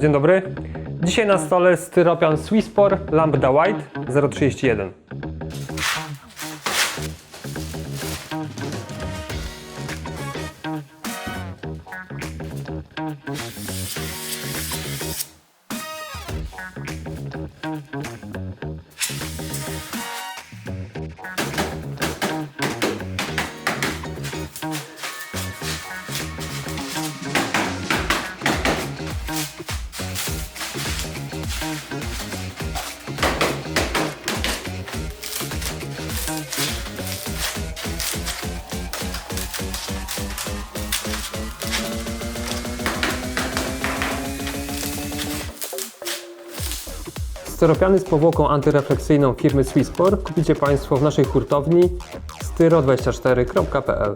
Dzień dobry. Dzisiaj na stole styropian Swisspor Lambda White 031. Styropiany z powłoką antyrefleksyjną firmy Swisspor kupicie Państwo w naszej hurtowni styro24.pl